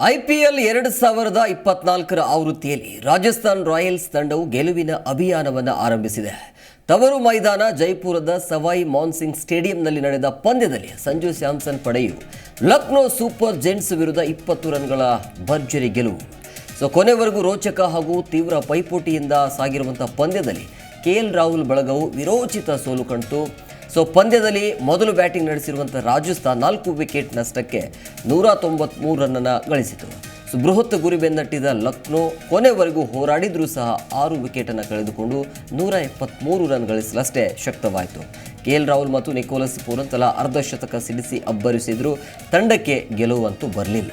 IPL ಎರಡು ಸಾವಿರದ ಇಪ್ಪತ್ನಾಲ್ಕರ ಆವೃತ್ತಿಯಲ್ಲಿ ರಾಜಸ್ಥಾನ್ ರಾಯಲ್ಸ್ ತಂಡವು ಗೆಲುವಿನ ಅಭಿಯಾನವನ್ನು ಆರಂಭಿಸಿದೆ. ತವರು ಮೈದಾನ ಜೈಪುರದ ಸವಾಯಿ ಮಾನ್ಸಿಂಗ್ ಸ್ಟೇಡಿಯಂನಲ್ಲಿ ನಡೆದ ಪಂದ್ಯದಲ್ಲಿ ಸಂಜು ಸ್ಯಾಮ್ಸನ್ ಪಡೆಯು ಲಕ್ನೋ ಸೂಪರ್ ಜೆಂಟ್ಸ್ ವಿರುದ್ಧ ಇಪ್ಪತ್ತು ರನ್ಗಳ ಭರ್ಜರಿ ಗೆಲುವು. ಸೊ, ಕೊನೆವರೆಗೂ ರೋಚಕ ಹಾಗೂ ತೀವ್ರ ಪೈಪೋಟಿಯಿಂದ ಸಾಗಿರುವಂಥ ಪಂದ್ಯದಲ್ಲಿ ಕೆ ಎಲ್ ರಾಹುಲ್ ಬಳಗವು ವಿರೋಚಿತ ಸೋಲು ಕಂಡು ಸೊ ಪಂದ್ಯದಲ್ಲಿ ಮೊದಲು ಬ್ಯಾಟಿಂಗ್ ನಡೆಸಿರುವಂಥ ರಾಜಸ್ಥಾನ್ ನಾಲ್ಕು ವಿಕೆಟ್ ನಷ್ಟಕ್ಕೆ ನೂರ ತೊಂಬತ್ಮೂರು ರನ್ನನ್ನು ಗಳಿಸಿತು. ಸೊ ಬೃಹತ್ ಗುರಿ ಬೆನ್ನಟ್ಟಿದ ಲಕ್ನೋ ಕೊನೆವರೆಗೂ ಹೋರಾಡಿದರೂ ಸಹ ಆರು ವಿಕೆಟನ್ನು ಕಳೆದುಕೊಂಡು ನೂರ ಎಪ್ಪತ್ತ್ಮೂರು ರನ್ ಗಳಿಸಲಷ್ಟೇ ಶಕ್ತವಾಯಿತು. ಕೆ ಎಲ್ ರಾಹುಲ್ ಮತ್ತು ನಿಕೋಲಸ್ ಪೂರನ್ ತಲಾ ಅರ್ಧ ಸಿಡಿಸಿ ಅಬ್ಬರಿಸಿದರೂ. ತಂಡಕ್ಕೆ ಗೆಲುವಂತೂ ಬರಲಿಲ್ಲ.